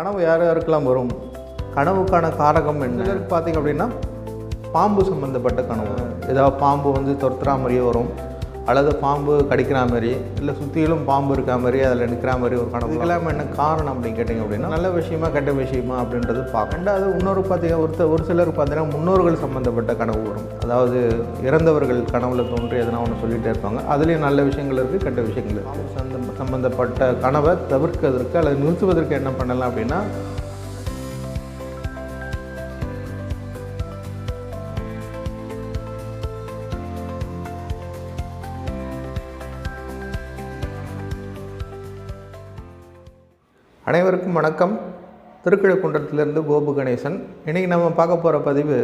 கனவு யார் யாருக்கெல்லாம் வரும்? கனவுக்கான காரகம் என்ன? பார்த்தீங்க அப்படின்னா பாம்பு சம்மந்தப்பட்ட கனவு. ஏதாவது பாம்பு வந்து துரத்துறா மாதிரியே வரும். அல்லது பாம்பு கடிக்கிற மாதிரி இல்லை சுற்றிலும் பாம்பு இருக்கா மாதிரி அதில் நிற்கிற மாதிரி ஒரு கனவு. இதுக்கெல்லாம் என்ன காரணம் அப்படின்னு கேட்டிங்க அப்படின்னா நல்ல விஷயமா கெட்ட விஷயமா அப்படின்றது பார்க்க ரெண்டாவது இன்னொரு பார்த்தீங்கன்னா ஒருத்தர் ஒரு சிலருக்கு பார்த்தீங்கன்னா முன்னோர்கள் சம்மந்தப்பட்ட கனவு வரும். அதாவது இறந்தவர்கள் கனவுல தோன்றி எதனா ஒன்று சொல்லிகிட்டே இருப்பாங்க. அதுலேயும் நல்ல விஷயங்கள் இருக்குது கெட்ட விஷயங்கள் இருக்குது சம்மந்தப்பட்ட கனவை தவிர்க்கிறதுக்கு அல்லது நிறுத்துவதற்கு என்ன பண்ணலாம் அப்படின்னா அனைவருக்கும் வணக்கம். திருக்கழுக்குன்றத்திலிருந்து கோபு கணேசன். இன்றைக்கி நம்ம பார்க்க போகிற பதிவு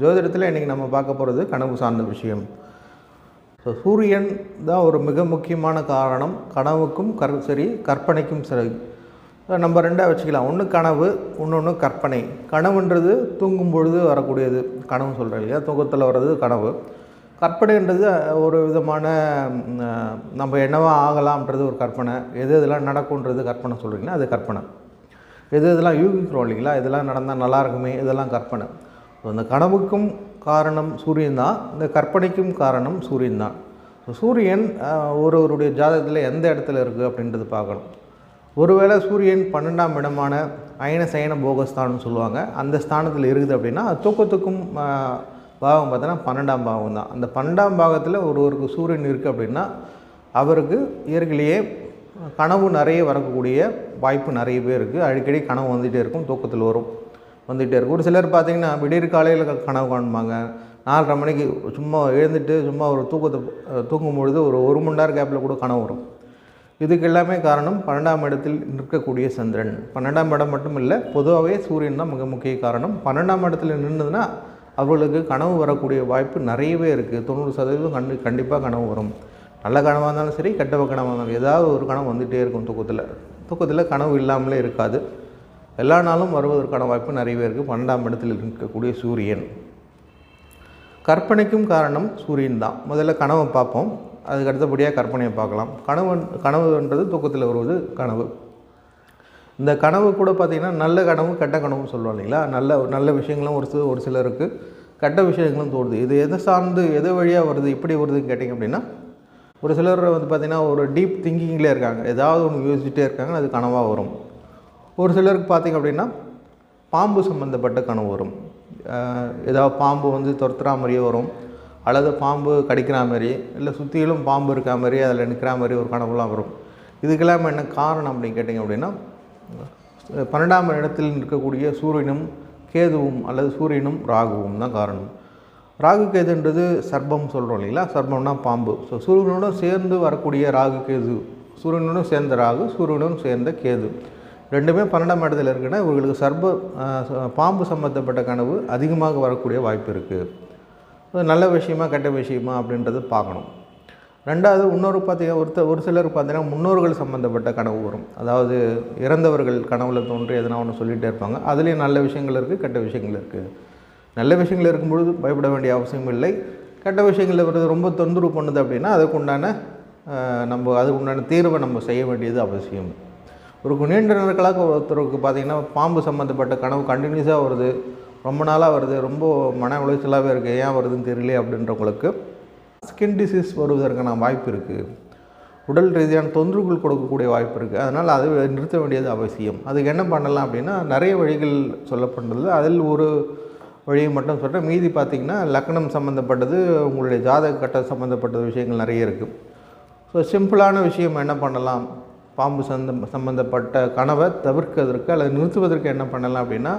ஜோதிடத்தில் இன்றைக்கி நம்ம பார்க்க போகிறது கனவு சார்ந்த விஷயம். ஸோ சூரியன் தான் ஒரு மிக முக்கியமான காரணம். கனவுக்கும் கர் சரி கற்பனைக்கும் சரி நம்ம ரெண்டாக வச்சுக்கலாம். ஒன்று கனவு இன்னொன்று கற்பனை. கனவுன்றது தூங்கும் பொழுது வரக்கூடியது. கனவு சொல்கிறேன் இல்லையா? தூக்கத்தில் வர்றது கனவு. கற்பனைன்றது ஒரு விதமான நம்ம என்னவா ஆகலாம்ன்றது ஒரு கற்பனை. எது இதெல்லாம் நடக்கும்ன்றது கற்பனை சொல்கிறீங்களா அது கற்பனை. எது இதெல்லாம் யூகிக்கிறோம் இல்லைங்களா? இதெல்லாம் நடந்தால் நல்லா இருக்குமே இதெல்லாம் கற்பனை. ஸோ கனவுக்கும் காரணம் சூரியன் தான். இந்த கற்பனைக்கும் காரணம் சூரியன் தான். ஸோ சூரியன் ஒருவருடைய ஜாதகத்தில் எந்த இடத்துல இருக்குது அப்படின்றது பார்க்கணும். ஒருவேளை சூரியன் பன்னெண்டாம் இடமான அயன சயன போகஸ்தானம்னு சொல்லுவாங்க. அந்த ஸ்தானத்தில் இருக்குது அப்படின்னா தூக்கத்துக்கும் பாவம் பார்த்தோன்னா பன்னெண்டாம் பாவம் தான். அந்த பன்னெண்டாம் பாகத்தில் ஒருவருக்கு சூரியன் இருக்குது அப்படின்னா அவருக்கு இயற்கையிலேயே கனவு நிறைய வரக்கூடிய வாய்ப்பு நிறைய பேர் இருக்குது அடிக்கடி கனவு வந்துகிட்டே இருக்கும் தூக்கத்தில் வரும் வந்துகிட்டே இருக்கும். ஒரு சிலர் பார்த்திங்கன்னா விடியற் காலையில் கனவு காணுவாங்க நாலரை மணிக்கு சும்மா எழுந்துட்டு சும்மா ஒரு தூக்கத்தை தூங்கும் பொழுது ஒரு ஒரு மணி நேரம் கேப்பில் கூட கனவு வரும். இதுக்கு எல்லாமே காரணம் பன்னெண்டாம் இடத்தில் நிற்கக்கூடிய சந்திரன். பன்னெண்டாம் இடம் மட்டும் இல்லை பொதுவாகவே சூரியன் தான் மிக முக்கிய காரணம். பன்னெண்டாம் இடத்துல நின்றுதுன்னா அவர்களுக்கு கனவு வரக்கூடிய வாய்ப்பு நிறையவே இருக்குது தொண்ணூறு சதவீதம் கண்டு கண்டிப்பாக கனவு வரும். நல்ல கனவாக இருந்தாலும் சரி கெட்ட கனவாக இருந்தாலும் ஏதாவது ஒரு கனவு வந்துகிட்டே இருக்கும் தூக்கத்தில். தூக்கத்தில் கனவு இல்லாமலே இருக்காது. எல்லா நாளும் வருவதற்கான வாய்ப்பு நிறையவே இருக்குது பன்னெண்டாம் இடத்தில் இருக்கக்கூடிய சூரியன். கற்பனைக்கும் காரணம் சூரியன் தான். முதல்ல கனவை பார்ப்போம். அதுக்கு அடுத்தபடியாக கற்பனையை பார்க்கலாம். கனவு கனவுன்றது தூக்கத்தில் வருவது கனவு. இந்த கனவு கூட பார்த்திங்கன்னா நல்ல கனவு கெட்ட கனவும் சொல்லுவோம் இல்லைங்களா? நல்ல நல்ல விஷயங்களும் ஒரு சில ஒரு சிலருக்கு கெட்ட விஷயங்களும் தோணுது. இது எதை சார்ந்து எது வழியாக வருது இப்படி வருதுன்னு கேட்டிங்க அப்படின்னா ஒரு சிலர் வந்து பார்த்திங்கன்னா ஒரு டீப் திங்கிங்லேயே இருக்காங்க. ஏதாவது ஒன்று யோசிச்சுட்டே இருக்காங்க அது கனவாக வரும். ஒரு சிலருக்கு பார்த்திங்க அப்படின்னா பாம்பு சம்மந்தப்பட்ட கனவு வரும். ஏதாவது பாம்பு வந்து துரத்துறா மாதிரியே வரும். அல்லது பாம்பு கடிக்கிற மாதிரி இல்லை சுற்றிலும் பாம்பு இருக்கா மாதிரி அதில் நிற்கிற மாதிரி ஒரு கனவுலாம் வரும். இதுக்கெல்லாம் என்ன காரணம் அப்படின்னு கேட்டிங்க அப்படின்னா பன்னெண்டாம் இடத்தில் இருக்கக்கூடிய சூரியனும் கேதுவும் அல்லது சூரியனும் ராகுவும் தான் காரணம். ராகு கேதுன்றது சர்பம் சொல்கிறோம் இல்லைங்களா? சர்பம்னா பாம்பு. ஸோ சூரியனோட சேர்ந்து வரக்கூடிய ராகு கேது. சூரியனோடும் சேர்ந்த ராகு சூரியனும் சேர்ந்த கேது. ரெண்டுமே பன்னெண்டாம் இடத்துல இருக்குன்னா இவர்களுக்கு சர்ப பாம்பு சம்மந்தப்பட்ட கனவு அதிகமாக வரக்கூடிய வாய்ப்பு இருக்குது நல்ல விஷயமா கெட்ட விஷயமா அப்படின்றது பார்க்கணும். ரெண்டாவது இன்னொரு பார்த்தீங்கன்னா ஒருத்தர் ஒரு சிலர் பார்த்தீங்கன்னா முன்னோர்கள் சம்மந்தப்பட்ட கனவு வரும். அதாவது இறந்தவர்கள் கனவுல தோன்றி எதனா ஒன்று சொல்லிகிட்டே இருப்பாங்க. அதுலேயும் நல்ல விஷயங்கள் இருக்குது கெட்ட விஷயங்கள் இருக்குது நல்ல விஷயங்கள் இருக்கும்பொழுது பயப்பட வேண்டிய அவசியம் இல்லை. கெட்ட விஷயங்கள் வருது ரொம்ப தொந்தரவு பண்ணுது அப்படின்னா அதுக்கு உண்டான நம்ம அதுக்கு உண்டான தீர்வை நம்ம செய்ய வேண்டியது அவசியம். ஒரு நீண்ட நாட்களாக ஒருத்தருக்கு பார்த்தீங்கன்னா பாம்பு சம்மந்தப்பட்ட கனவு கண்டினியூஸாக வருது. ரொம்ப நாளாக வருது. ரொம்ப மன உளைச்சலாகவே இருக்குது ஏன் வருதுன்னு தெரியல அப்படின்றவங்களுக்கு ஸ்கின் டிசீஸ் வருவதற்கான வாய்ப்பு இருக்குது உடல் ரீதியான தொந்தரவுகள் கொடுக்கக்கூடிய வாய்ப்பு இருக்குது அதனால் அதை நிறுத்த வேண்டியது அவசியம். அதுக்கு என்ன பண்ணலாம் அப்படின்னா நிறைய வழிகள் சொல்லப்படுறது அதில் ஒரு வழியை மட்டும் சொல்கிறேன் மீதி பார்த்திங்கன்னா லக்னம் சம்மந்தப்பட்டது உங்களுடைய ஜாதக கட்ட சம்மந்தப்பட்ட விஷயங்கள் நிறைய இருக்குது ஸோ சிம்பிளான விஷயம் என்ன பண்ணலாம்? பாம்பு சந்த சம்மந்தப்பட்ட கனவை தவிர்க்கிறதுக்கு அல்லது நிறுத்துவதற்கு என்ன பண்ணலாம் அப்படின்னா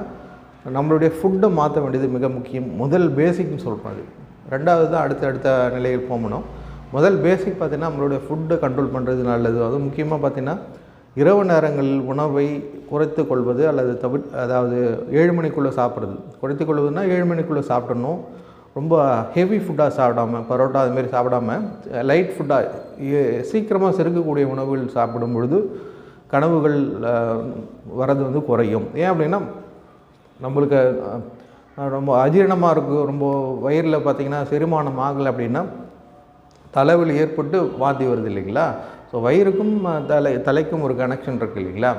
நம்மளுடைய ஃபுட்டை மாற்ற வேண்டியது மிக முக்கியம். முதல் பேசிக்னு சொல்கிறோம் அது. ரெண்டாவது தான் அடுத்த அடுத்த நிலையில் போகணும். முதல் பேசிக் பார்த்திங்கன்னா நம்மளுடைய ஃபுட்டை கண்ட்ரோல் பண்ணுறது நல்லது. அதுவும் முக்கியமாக பார்த்திங்கன்னா இரவு நேரங்களில் உணவை குறைத்து கொள்வது அல்லது தவி அதாவது ஏழு மணிக்குள்ளே சாப்பிட்றது. குறைத்து கொள்வதுன்னா ஏழு மணிக்குள்ளே சாப்பிடணும். ரொம்ப ஹெவி ஃபுட்டாக சாப்பிடாம பரோட்டா அதுமாரி சாப்பிடாம லைட் ஃபுட்டாக சீக்கிரமாக செருக்கக்கூடிய உணவுகள் சாப்பிடும் பொழுது கனவுகள் வர்றது வந்து குறையும். ஏன் அப்படின்னா நம்மளுக்கு ரொம்ப அஜீரணமாக இருக்கும் ரொம்ப வயிறில் பார்த்திங்கன்னா செரிமானம் ஆகலை அப்படின்னா தலைவலி ஏற்பட்டு வாந்தி வருது இல்லைங்களா? ஸோ வயிறுக்கும் தலை தலைக்கும் ஒரு கனெக்ஷன் இருக்குது இல்லைங்களா?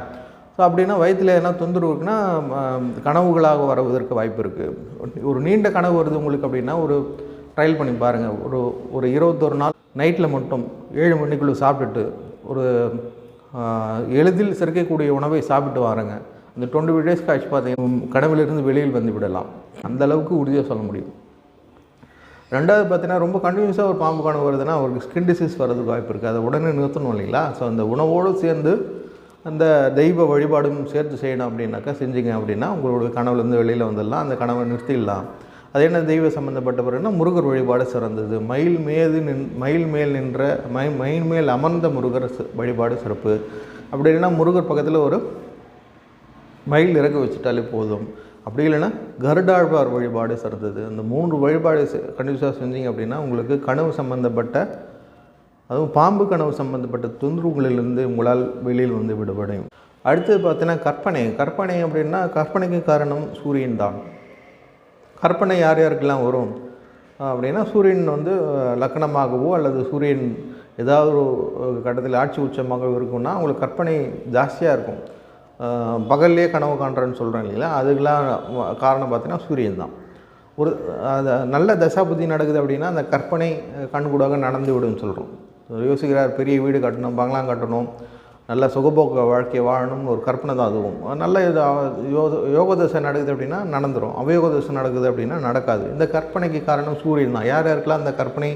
ஸோ அப்படின்னா வயிற்றில் எதனா தொந்தரவு இருக்குன்னா கனவுகளாக வருவதற்கு வாய்ப்பு இருக்குது ஒரு நீண்ட கனவு வருது உங்களுக்கு அப்படின்னா ஒரு ட்ரையல் பண்ணி பாருங்கள் ஒரு ஒரு இருபத்தொரு நாள் நைட்டில் மட்டும் ஏழு மணிக்குள்ளே சாப்பிட்டுட்டு ஒரு எளிதில் சிரிக்கக்கூடிய உணவை சாப்பிட்டு வாருங்க. இந்த டுவெண்ட்டி டேஸ் காய்ச்சி பார்த்தீங்கன்னா கனவிலிருந்து வெளியில் வந்து விடலாம். அந்த அளவுக்கு உறுதியாக சொல்ல முடியும். ரெண்டாவது பார்த்தீங்கன்னா ரொம்ப கண்டினியூஸாக ஒரு பாம்பு கணவு வருதுன்னா அவருக்கு ஸ்கின் டிசீஸ் வர்றதுக்கு வாய்ப்பு இருக்குது அதை உடனே நிறுத்தணும் இல்லைங்களா? ஸோ அந்த உணவோடு சேர்ந்து அந்த தெய்வ வழிபாடும் சேர்த்து செய்யணும் அப்படின்னாக்கா செஞ்சீங்க அப்படின்னா உங்களோட கனவுலேருந்து வெளியில் வந்துடலாம். அந்த கனவை நிறுத்திடலாம். அது என்ன தெய்வ சம்மந்தப்பட்ட பிறகுனா முருகர் வழிபாடு சிறந்தது. மயில் மேது நின் மயில் மேல் நின்ற மை மயில் மேல் அமர்ந்த முருகர் வழிபாடு சிறப்பு. அப்படி இல்லைன்னா முருகர் பக்கத்தில் ஒரு மயில் இறக்க வச்சுட்டாலே போதும். அப்படி இல்லைன்னா கருடாழ்வார் வழிபாடு சிறந்தது. அந்த மூன்று வழிபாடு கண்டிப்பாக செஞ்சீங்க அப்படின்னா உங்களுக்கு கனவு சம்பந்தப்பட்ட அதுவும் பாம்பு கனவு சம்பந்தப்பட்ட தொந்தரவுகளிலிருந்து உங்களால் வெளியில் வந்து விடுபடையும். அடுத்தது பார்த்தீங்கன்னா கற்பனை. கற்பனை அப்படின்னா கற்பனைக்கு காரணம் சூரியன் தான். கற்பனை யார் யாருக்கெல்லாம் வரும்? அப்படின்னா சூரியன் வந்து லக்கணமாகவோ லக்னமாகவோ அல்லது சூரியன் ஏதாவது ஒரு கட்டத்தில் ஆட்சி உச்சமாக இருக்கும்னா அவங்களுக்கு கற்பனை ஜாஸ்தியாக இருக்கும். பகல்லே கனவு காண்றேன்னு சொல்கிறேன் இல்லைங்களா அதுக்கெல்லாம் காரணம் பார்த்தீங்கன்னா சூரியன் தான். ஒரு அது நல்ல தசாபுத்தி நடக்குது அப்படின்னா அந்த கற்பனை கண்கூடாக நடந்து விடும்னு சொல்கிறோம் யோசிக்கிறார் பெரிய வீடு கட்டணும் பங்களா கட்டணும் நல்ல சுகபோக வாழ்க்கையை வாழணும்னு ஒரு கற்பனை தான் அதுவும். நல்ல இது யோக யோக தசை நடக்குது அப்படின்னா நடந்துடும் அவயோக தசை நடக்குது அப்படின்னா நடக்காது. இந்த கற்பனைக்கு காரணம் சூரியன் தான். யார் யாருக்கெல்லாம் அந்த கற்பனை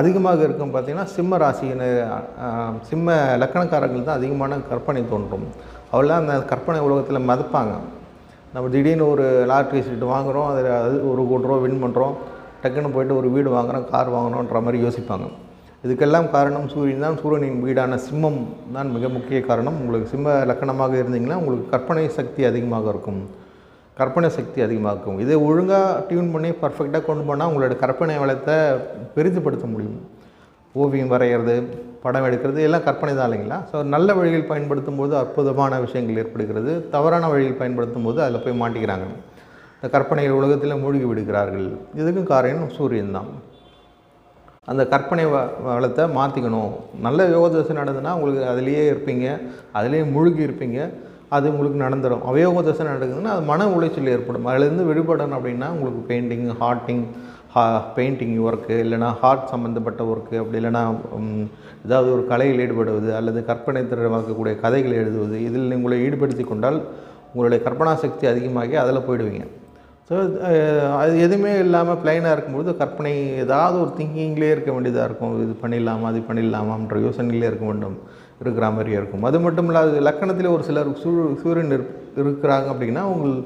அதிகமாக இருக்கும் பார்த்தீங்கன்னா சிம்ம ராசியினர் சிம்ம லக்கணக்காரர்கள் தான் அதிகமான கற்பனை தோன்றும். அவெல்லாம் அந்த கற்பனை உலகத்தில் மதிப்பாங்க. நம்ம திடீர்னு ஒரு லாட்ரி சீட்டு வாங்குகிறோம் அதில் அது ஒரு கோடி ரூபா வின் பண்ணுறோம் டக்குன்னு போயிட்டு ஒரு வீடு வாங்குறோம் கார் வாங்கணுன்ற மாதிரி யோசிப்பாங்க. இதுக்கெல்லாம் காரணம் சூரியன் தான். சூரியனின் வீடான சிம்மம் தான் மிக முக்கிய காரணம். உங்களுக்கு சிம்ம லக்கணமாக இருந்தீங்கன்னா உங்களுக்கு கற்பனை சக்தி அதிகமாக இருக்கும். கற்பனை சக்தி அதிகமாக இருக்கும். இதை ஒழுங்காக டியூன் பண்ணி பர்ஃபெக்டாக கொண்டு போனால் உங்களோட கற்பனை வளத்தை பெரிதுபடுத்த முடியும். ஓவியம் வரைகிறது படம் எடுக்கிறது எல்லாம் கற்பனை தான் இல்லைங்களா? ஸோ நல்ல வழியில் பயன்படுத்தும் போது அற்புதமான விஷயங்கள் ஏற்படுகிறது. தவறான வழியில் பயன்படுத்தும் போது அதில் போய் மாட்டிக்கிறாங்க. இந்த கற்பனை உலகத்தில் மூழ்கி விடுகிறார்கள். இதுக்கும் காரணம் சூரியன் தான். அந்த கற்பனை வ வளத்தை மாற்றிக்கணும் நல்ல யோக தசை நடந்ததுன்னா உங்களுக்கு அதிலேயே இருப்பீங்க அதிலேயே மூழ்கி இருப்பீங்க அது உங்களுக்கு நடந்துடும் அவயோக தசை நடக்குதுன்னா அது மன உளைச்சல் ஏற்படும். அதுலேருந்து விடுபடணும் அப்படின்னா உங்களுக்கு பெயிண்டிங் ஹார்ட்டிங் ஹா பெயிண்டிங் ஒர்க்கு இல்லைனா ஹார்ட் சம்மந்தப்பட்ட ஒர்க்கு அப்படி இல்லைனா ஏதாவது ஒரு கலையில் ஈடுபடுவது அல்லது கற்பனை திறமாக்கக்கூடிய கதைகளை எழுதுவது இதில் உங்களை ஈடுபடுத்தி கொண்டால் உங்களுடைய கற்பனா சக்தி அதிகமாகி அதில் போயிடுவீங்க. ஸோ அது எதுவுமே இல்லாமல் ப்ளைனாக இருக்கும்போது கற்பனை ஏதாவது ஒரு திங்கிங்லேயே இருக்க வேண்டியதாக இருக்கும். இது பண்ணிடலாமா அது பண்ணிடலாமான்ற யோசனையிலே இருக்க வேண்டும் இருக்கிற மாதிரியே இருக்கும். அது மட்டும் இல்லாத லக்கணத்தில் ஒரு சிலர் சூ சூரியன் இருக்கிறாங்க அப்படின்னா உங்கள்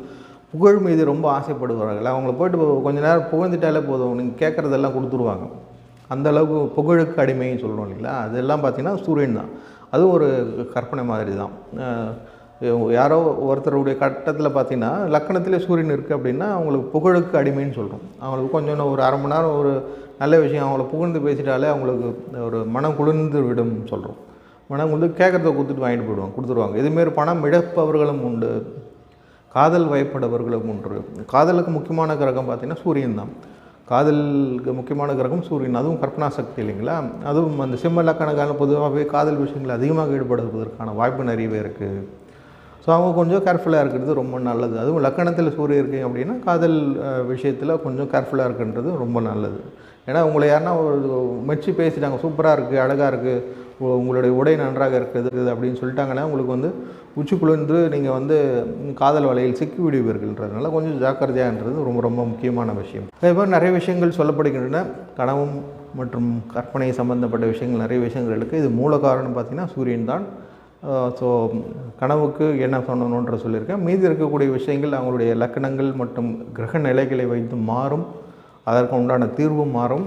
புகழ் மீது ரொம்ப ஆசைப்படுவார்கள். அவங்கள போயிட்டு கொஞ்ச நேரம் புகழ்ந்துட்டாலே போதும். நீங்கள் கேட்குறதெல்லாம் கொடுத்துருவாங்க. அந்தளவுக்கு புகழுக்கு அடிமைன்னு சொல்கிறோம் இல்லைங்களா? அதெல்லாம் பார்த்தீங்கன்னா சூரியன் தான். அதுவும் ஒரு கற்பனை மாதிரி தான். யாரோ ஒருத்தருடைய கட்டத்தில் பார்த்திங்கன்னா லக்கணத்திலே சூரியன் இருக்குது அப்படின்னா அவங்களுக்கு புகழுக்கு அடிமைன்னு சொல்கிறோம் அவங்களுக்கு கொஞ்சம் ஒரு அரை மணி நேரம் ஒரு நல்ல விஷயம் அவங்கள புகழ்ந்து பேசிட்டாலே அவங்களுக்கு ஒரு மனம் குளிர்ந்து விடும் சொல்கிறோம் மனம் வந்து கேட்குறத கொடுத்துட்டு வாங்கிட்டு போயிடுவாங்க கொடுத்துருவாங்க. இதுமாரி பணம் இழப்பவர்களும் உண்டு. காதல் வயப்படுபவர்களும் ஒன்று. காதலுக்கு முக்கியமான கிரகம் பார்த்திங்கன்னா சூரியன் தான். காதலுக்கு முக்கியமான கிரகம் சூரியன். அதுவும் கற்பனா சக்தி இல்லைங்களா? அதுவும் அந்த சிம்ம லக்கணக்கான பொதுவாகவே காதல் விஷயங்கள் அதிகமாக ஈடுபடுவதற்கான வாய்ப்பு நிறையவே இருக்குது ஸோ அவங்க கொஞ்சம் கேர்ஃபுல்லாக இருக்கிறது ரொம்ப நல்லது. அதுவும் லக்கணத்தில் சூரியன் இருக்கீங்க அப்படின்னா காதல் விஷயத்தில் கொஞ்சம் கேர்ஃபுல்லாக இருக்குன்றது ரொம்ப நல்லது. ஏன்னா உங்களை யாருன்னா ஒரு மெச்சு பேசிட்டாங்க. சூப்பராக இருக்குது அழகாக இருக்குது உங்களுடைய உடை நன்றாக இருக்குது அப்படின்னு சொல்லிட்டாங்கன்னா உங்களுக்கு வந்து உச்சி குளிர்ந்து நீங்கள் வந்து காதல் வலையில் சிக்கி விடுவீர்கள்ன்றதுனால கொஞ்சம் ஜாக்கிரதையான்றது ரொம்ப ரொம்ப முக்கியமான விஷயம். அதே மாதிரி நிறைய விஷயங்கள் சொல்லப்படுகின்றன. கனவும் மற்றும் கற்பனை சம்பந்தப்பட்ட விஷயங்கள் நிறைய விஷயங்கள் இருக்குது இது மூல காரணம் பார்த்திங்கன்னா சூரியன் தான். ஸோ கனவுக்கு என்ன சொன்னணுன்ற சொல்லியிருக்கேன். மீதி இருக்கக்கூடிய விஷயங்கள் அவங்களுடைய லக்கணங்கள் மற்றும் கிரக நிலைகளை வைத்து மாறும். அதற்கு உண்டான தீர்வும் மாறும்.